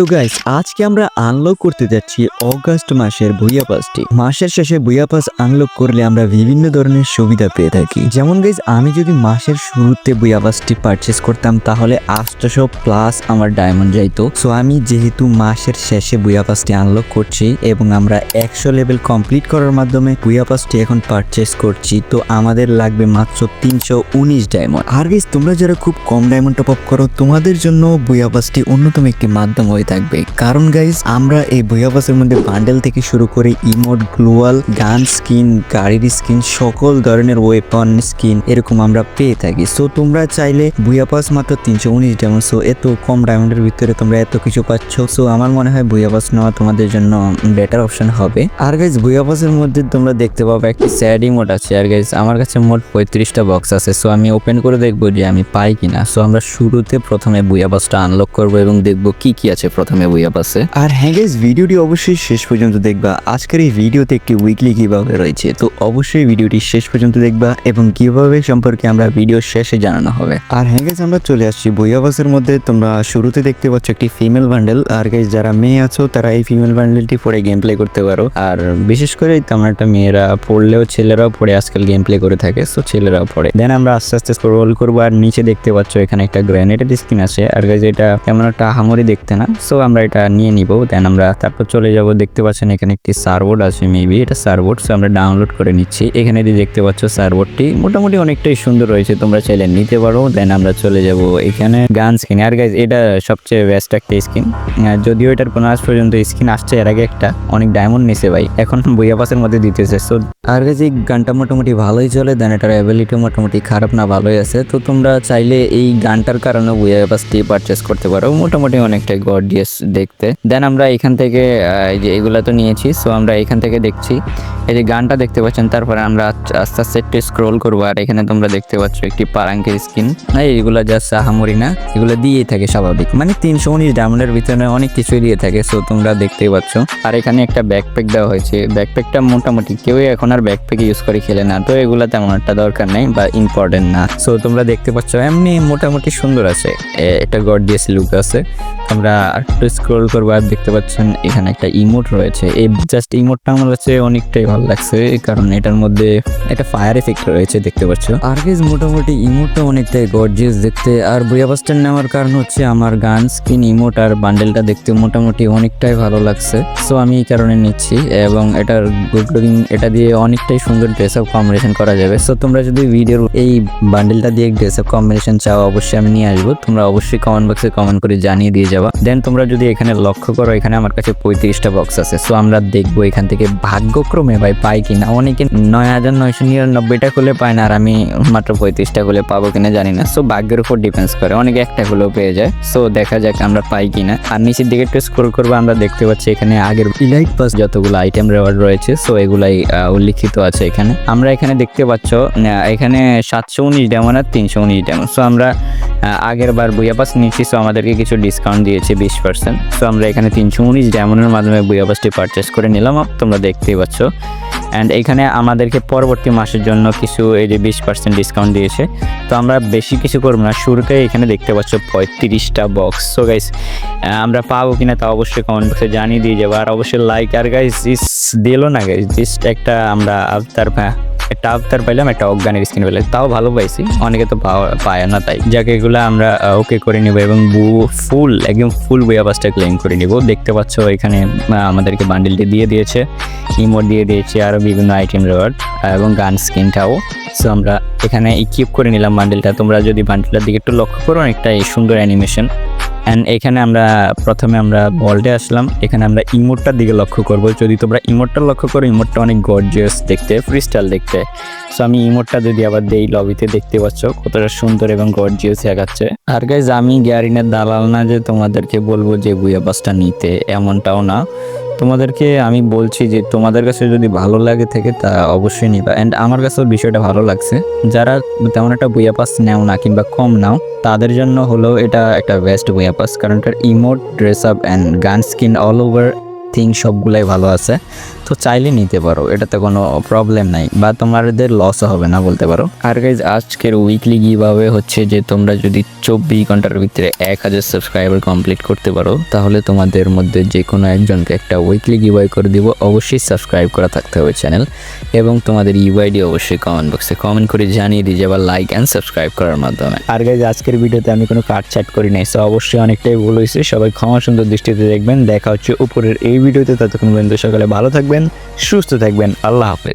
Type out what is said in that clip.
তো গাইস আজকে আমরা আনলক করতে যাচ্ছি অগাস্ট মাসের ভুইয়া পাসটি মাসের শেষে ভুইয়া পাস আনলক করলে আমরা বিভিন্ন ধরনের সুবিধা পেয়ে থাকি। যেমন গাইস আমি যদি মাসের শুরুতে ভুইয়া পাসটি পারচেস করতাম, তাহলে আটশোশো প্লাস আমার ডায়মন্ড যাইতো। সো আমি যেহেতু মাসের শেষে ভুইয়া পাসটি আনলক করছি এবং আমরা একশো লেভেল কমপ্লিট করার মাধ্যমে ভুইয়া পাসটি এখন পারচেস করছি, তো আমাদের লাগবে মাত্র তিনশো উনিশ ডায়মন্ড আর গাইস তোমরা যারা খুব কম ডায়মন্ড টপ আপ করো, তোমাদের জন্য বইয়া পাসটি অন্যতম একটি মাধ্যম হয়ে থাকবে। কারণ গাইস আমরা এই বইয়া পাসের মধ্যে বান্ডেল থেকে শুরু করে ইমোট গ্লোয়াল গান স্কিন গাড়ির স্কিন সকল ধরনের ওয়েপন স্কিন এরকম আমরা পেয়ে থাকি। সো তোমরা চাইলে বুয়া পাস মাত্র তিনশো উনিশ ডায়মন্ড সো এত কম ডায়মন্ডের ভিতরে তোমরা এত কিছু পাচ্ছ। সো আমার মনে হয় বুয়াপাস নেওয়া তোমাদের জন্য বেটার অপশন হবে। আর গাইজ বুয়াপাসের মধ্যে তোমরা দেখতে পাবো একটি স্যাড ইমোট আছে। আর গাইজ আমার কাছে মোট পঁয়ত্রিশটা বক্স আছে। সো আমি ওপেন করে দেখব যে আমি পাই কিনা। সো আমরা শুরুতে প্রথমে বুয়া পাসটা আনলক করব এবং দেখব কি কি আছে প্রথমে বুয়া পাসে আর হ্যাঁ গাইজ ভিডিওটি অবশ্যই শেষ পর্যন্ত দেখবা। আজকের এই ভিডিওতে একটি উইকলি কীভাবে রয়েছে। তো অবশ্যই ভিডিওটি শেষ পর্যন্ত দেখবা এবং কীভাবে সম্পর্কে আমরা ভিডিও শেষে জানানো হবে। আর হ্যাঁ গাইজ আমরা চলে আসছি বুয়া পাসের মধ্যে। তোমরা শুরুতে দেখতে পাচ্ছ একটি ফিমেল বান্ডেল আর গাইজ যারা মেয়ে আছো, তারা এই ফিমেল বান্ডেলটি পরে গেম প্লে করতে পারো। আর বিশেষ করে একটা মেয়েরা পড়লেও ছেলেরাও পড়ে, আজকাল গেম প্লে করে থাকে সো ছেলেরাও পড়ে। দেন আমরা আস্তে আস্তে স্ক্রোল করব, আর নিচে দেখতে পাচ্ছ এখানে একটা গ্র্যানেটেড স্কিন আছে। আর গাইজ এটা তেমন একটা হামরি দেখতে না। সো আমরা এটা নিয়ে নিব। দেন আমরা তারপর চলে যাব। দেখতে পাচ্ছেন এখানে একটি সার্বোর্ড আছে মেবি এটা সার্বোর্ড। সো আমরা ডাউনলোড করে নিচ্ছি। এখানে যে দেখতে পাচ্ছ সার্বোর্ডটি মোটামুটি অনেকটাই সুন্দর রয়েছে। তোমরা চাইলে নিতে পারো। দেন আমরা চলে যাব এখানে গান স্কিন আর গাইজ এটা সবচেয়ে বেস্ট একটা স্কিন যদিও এটার কোনো আজ পর্যন্ত স্কিন আসছে এর আগে একটা, অনেক ডায়মন্ড নিছে ভাই। এখন বইয়া পাসের মধ্যে দিতেছে। সো আর গাইজ এই গানটা মোটামুটি ভালোই চলে। দেন এটার অ্যাবিলিটি মোটামুটি খারাপ না, ভালোই আছে। তো তোমরা চাইলে এই গানটার কারণে বইয়া পাসটি পারচেস করতে পারো। মোটামুটি অনেকটাই গর্ডিয়াস দেখতে। দেন আমরা এখান থেকে এই যে এগুলা তো নিয়েছি সো আমরা এখান থেকে দেখছি। এই যে গানটা দেখতে পাচ্ছেন, তারপরে আমরা আস্তে আস্তে একটু স্ক্রোল করব, আর এখানে তোমরা দেখতে পাচ্ছ একটি পারাঙ্কের স্কিন এইগুলা জাস্ট সাহামরি না, এগুলো দিয়েই থাকে স্বাভাবিক। মানে তিনশো উনিশ ডায়মন্ডের ভিতরে অনেক কিছুই দিয়ে থাকে সো তোমরা দেখতেই পাচ্ছ। আর এখানে একটা ব্যাকপ্যাক দেওয়া হয়েছে। ব্যাকপ্যাকটা মোটামুটি কেউই এখন আর ব্যাকপ্যাক ইউজ করে খেলে না, তো এগুলা তেমন একটা দরকার নেই বা ইম্পর্টেন্ট না। সো তোমরা দেখতে পাচ্ছ, এমনি মোটামুটি সুন্দর আছে। একটা গর্ডিয়াস লুক আছে। আমরা একটু স্ক্রোল করব আর দেখতে পাচ্ছেন এখানে একটা ইমোট রয়েছে। এই জাস্ট ইমোটটা আমার কাছে অনেকটাই ভালো লাগছে কারণ এটার মধ্যে একটা ফায়ার এফেক্ট রয়েছে দেখতে পাচ্ছ। আর গেজ মোটামুটি ইমোটটা অনেকটাই গর্জিয়াস দেখতে, আর বুয়া বাস্টার নেওয়ার কারণ হচ্ছে আমার গান স্কিন ইমোট আর বান্ডেলটা দেখতে মোটামুটি অনেকটাই ভালো লাগছে। সো আমি এই কারণে নিচ্ছি এবং এটার গুড লুকিং এটা দিয়ে অনেকটাই সুন্দর ড্রেস আপ কম্বিনেশন করা যাবে। সো তোমরা যদি ভিডিওর এই বান্ডেলটা দিয়ে ড্রেস আপ কম্বিনেশন চাও, অবশ্যই আমি নিয়ে আসব। তোমরা অবশ্যই কমেন্ট বক্সে কমেন্ট করে জানিয়ে দিয়ে যাবা। দেন তোমরা যদি এখানে লক্ষ্য করো, এখানে আমার কাছে পঁয়ত্রিশটা বক্স আছে। সো আমরা দেখব এখান থেকে ভাগ্যক্রমে ভাই পাই কিনা। অনেকে নয় হাজার নয়শো নিরানব্বইটা খুলে পায় না, আর আমি মাত্র পঁয়ত্রিশটা খুলে পাবো কিনা জানি না। সো ভাগ্যের উপর ডিপেন্ডস করে। অনেকে একটা খুলেও পেয়ে যায়। সো দেখা যাক আমরা পাই কিনা। আর নিচের দিকে একটু স্ক্রোল করব, আমরা দেখতে পাচ্ছি এখানে আগের ইলাইট পাস যতগুলো আইটেম রেওয়ার্ড রয়েছে সো এগুলাই উল্লিখিত আছে এখানে। আমরা এখানে দেখতে পাচ্ছ এখানে সাতশো উনিশ ডেমন আর তিনশো উনিশ ডেমন সো আমরা আগের বার বুয়া পাস নিচ্ছি সো আমাদেরকে কিছু ডিসকাউন্ট দিয়েছে বিশ পার্সেন্ট সো আমরা এখানে তিনশো উনিশ ডেমনের মাধ্যমে বুয়া পাসটি পারচেস করে নিলাম তোমরা দেখতেই পাচ্ছ। অ্যান্ড এখানে আমাদেরকে পরবর্তী মাসের জন্য কিছু এই যে বিশ পার্সেন্ট ডিসকাউন্ট দিয়েছে। তো আমরা বেশি কিছু করব না, শুরুতে এখানে দেখতে পাচ্ছ পঁয়ত্রিশটা বক্স সো গাইস আমরা পাবো কিনা তা অবশ্যই কমেন্ট বক্সে জানিয়ে দিয়ে যাব। আর অবশ্যই লাইক আর গাইস ইস দিলো না গাইস জাস্ট একটা আমরা আফতার হ্যাঁ। একটা আফতার পাইলাম, একটা অজ্ঞানের স্কিন পেলাম তাও ভালো পাইছি, অনেকে তো পায় না তাই। যাকে, এগুলো আমরা ওকে করে নিব এবং ফুল, একদম ফুল বইয়া বাসটা ক্লেম করে নিব। দেখতে পাচ্ছ এখানে আমাদেরকে বান্ডিলটি দিয়ে দিয়েছে ইমোট দিয়ে দিয়েছে আরও বিভিন্ন আইটেম রেওয়ার্ড এবং গান স্কিনটাও সো আমরা এখানে ইকিপ করে নিলাম বান্ডেলটা তোমরা যদি বান্ডেলটার দিকে একটু লক্ষ্য করো অনেকটা সুন্দর অ্যানিমেশন অ্যান্ড এখানে আমরা প্রথমে আমরা বলটে আসলাম। এখানে আমরা ইমোটটার দিকে লক্ষ্য করব। যদি তোমরা ইমোটটা লক্ষ্য করো ইমোটটা অনেক গর্জিয়াস দেখতে ফ্রিস্টাইল দেখতে। সো আমি ইমোটটা যদি আবার দেই লবিতে দেখতে পাচ্ছ কতটা সুন্দর এবং গর্জিয়াস দেখাচ্ছে। আর গাইজ আমি গ্যারিনের দালাল না যে তোমাদেরকে বলব যে বুয়া বাসটা নিতে, এমনটাও না। তোমাদেরকে আমি বলছি যে তোমাদের কাছে যদি ভালো লাগে থেকে তা অবশ্যই নিবা। অ্যান্ড আমার কাছেও বিষয়টা ভালো লাগছে। যারা তেমন একটা বইয়া পাস নেও না কিংবা কম নাও, তাদের জন্য হলো এটা একটা বেস্ট বইয়া পাস। কারণ এটার emote dress up and gun skin all over think সবগুলাই ভালো আছে। তো চাইলে নিতে পারো এটাতে কোনো প্রবলেম নাই বা তোমাদের লসও হবে না বলতে পারো। আর গাইজ আজকের উইকলি গিভাবে হচ্ছে যে তোমরা যদি চব্বিশ ঘণ্টার ভিতরে এক হাজার সাবস্ক্রাইবার কমপ্লিট করতে পারো তাহলে তোমাদের মধ্যে যে কোনো একজনকে একটা উইকলি গিভাই করে দিব। অবশ্যই সাবস্ক্রাইব করা থাকতে হবে চ্যানেল এবং তোমাদের ইউআইডি অবশ্যই কমেন্ট বক্সে কমেন্ট করে জানিয়ে দিয়ে যাবা লাইক অ্যান্ড সাবস্ক্রাইব করার মাধ্যমে। আর গাইজ আজকের ভিডিওতে আমি কোনো কাট ছাট করি নাই সো অবশ্যই অনেকটাই ভুল হয়েছে। সবাই ক্ষমা সুন্দর দৃষ্টিতে দেখবেন। দেখা হচ্ছে উপরের এই ভিডিওতে ততক্ষণ পর্যন্ত সকালে ভালো থাকবেন সুস্থ থাকবেন আল্লাহ হাফেজ।